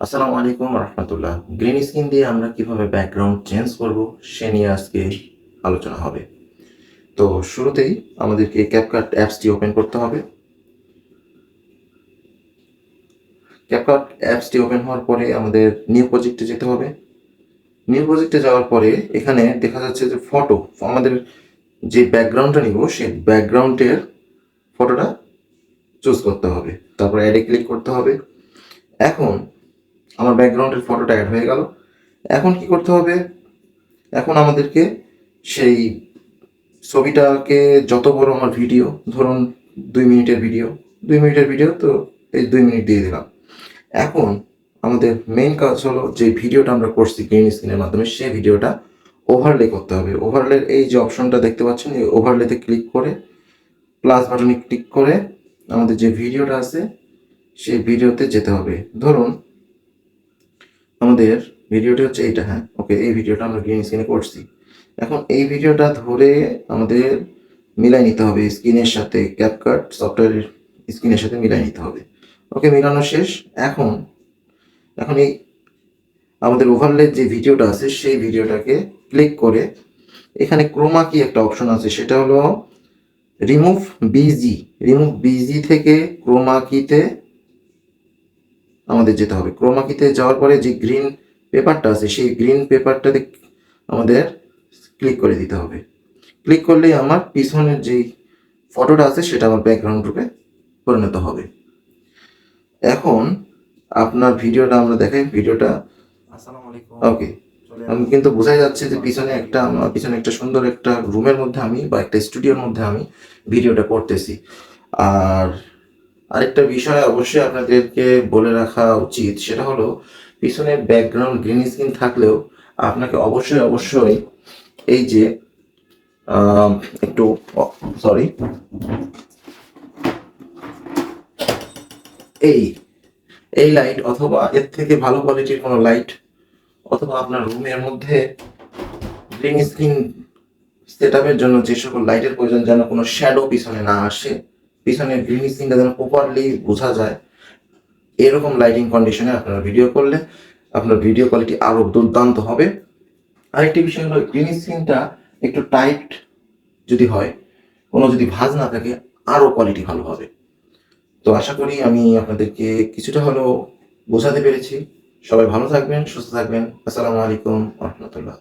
আসসালামু আলাইকুম রহমতুল্লাহ। Green screen দিয়ে আমরা কীভাবে ব্যাকগ্রাউন্ড চেঞ্জ করব, সে নিয়ে আজকে আলোচনা হবে। তো শুরুতেই আমাদেরকে ক্যাপকাট অ্যাপসটি ওপেন করতে হবে। ক্যাপকাট অ্যাপসটি ওপেন হওয়ার পরে আমাদের নিউ প্রজেক্টে যেতে হবে। নিউ প্রজেক্টে যাওয়ার পরে এখানে দেখা যাচ্ছে যে ফটো আমাদের যে ব্যাকগ্রাউন্ডটা নিব, সেই ব্যাকগ্রাউন্ডের ফটোটা চুজ করতে হবে। তারপর অ্যাডে ক্লিক করতে হবে। এখন আমার ব্যাকগ্রাউন্ডের ফটোটা অ্যাড হয়ে গেল। এখন কি করতে হবে? এখন আমাদেরকে সেই ছবিটাকে যত বড় আমার ভিডিও ধরুন দুই মিনিটের ভিডিও দুই মিনিটের ভিডিও তো এই দুই মিনিট দিয়ে দিলাম। এখন আমাদের মেইন কাজ হলো যে ভিডিওটা আমরা করছি গ্রিন স্ক্রিনের মাধ্যমে, সেই ভিডিওটা ওভারলে করতে হবে। ওভারলের এই যে অপশনটা দেখতে পাচ্ছেন, এই ওভারলেতে ক্লিক করে প্লাস বাটনে ক্লিক করে আমাদের যে ভিডিওটা আছে, সেই ভিডিওতে যেতে হবে। ধরুন আমাদের ভিডিওটি হচ্ছে এইটা হ্যাঁ ওকে, এই ভিডিওটা আমরা গ্রিন স্ক্রিনে করছি। এখন এই ভিডিওটা ধরে আমাদের মিলাই নিতে হবে স্ক্রিনের সাথে ক্যাপকাট সফটওয়্যারের স্ক্রিনের সাথে মিলাই নিতে হবে। ওকে, মিলানো শেষ। এখন এখন এই আমাদের ওভারলে যে ভিডিওটা আছে, সেই ভিডিওটাকে ক্লিক করে এখানে ক্রোমা কি একটা অপশন আছে, সেটা হলো রিমুভ বিজি রিমুভ বিজি থেকে ক্রোমা কিতে আমাদের যেতে হবে। ক্রোমাকিতে যাওয়ার পরে যে গ্রিন পেপারটা আছে সেই গ্রিন পেপারটাতে আমাদের ক্লিক করে দিতে হবে। ক্লিক করলেই আমার পিছনের যেই ফটোটা আছে সেটা আমার ব্যাকগ্রাউন্ড রূপে পরিণত হবে। এখন আপনার ভিডিওটা আমরা দেখাই। ভিডিওটা আসসালামু আলাইকুম। ওকে আমি কিন্তু বোঝাই যাচ্ছে যে পিছনে একটা আমার পিছনে একটা সুন্দর একটা রুমের মধ্যে আমি বা একটা স্টুডিওর মধ্যে আমি ভিডিওটা করতেছি। আর আরেকটা বিষয় অবশ্যই আপনাদেরকে বলে রাখা উচিত, সেটা হলো পিছনে ব্যাকগ্রাউন্ড গ্রিন স্ক্রিন থাকলেও আপনাকে অবশ্যই অবশ্যই এই যে একটু সরি এই এই লাইট অথবা এর থেকে ভালো কোয়ালিটির কোনো লাইট অথবা আপনার রুমের মধ্যে গ্রিন স্ক্রিন সেট জন্য যে সকল লাইটের প্রয়োজন যেন কোনো শ্যাডো পিছনে না আসে পিছনে গ্রিন স্ক্রিনটা যেন প্রপারলি বোঝা যায়। এরকম লাইটিং কন্ডিশনে আপনারা ভিডিও করলে আপনার ভিডিও কোয়ালিটি আরও দুর্দান্ত হবে। আরেকটি বিষয় হলো গ্রিন স্ক্রিনটা একটু টাইট যদি হয়, কোনো যদি ভাজ না থাকে আরও কোয়ালিটি ভালো হবে। তো আশা করি আমি আপনাদেরকে কিছুটা হলেও বোঝাতে পেরেছি। সবাই ভালো থাকবেন, সুস্থ থাকবেন। আসসালামু আলাইকুম, রহমতুল্লাহ।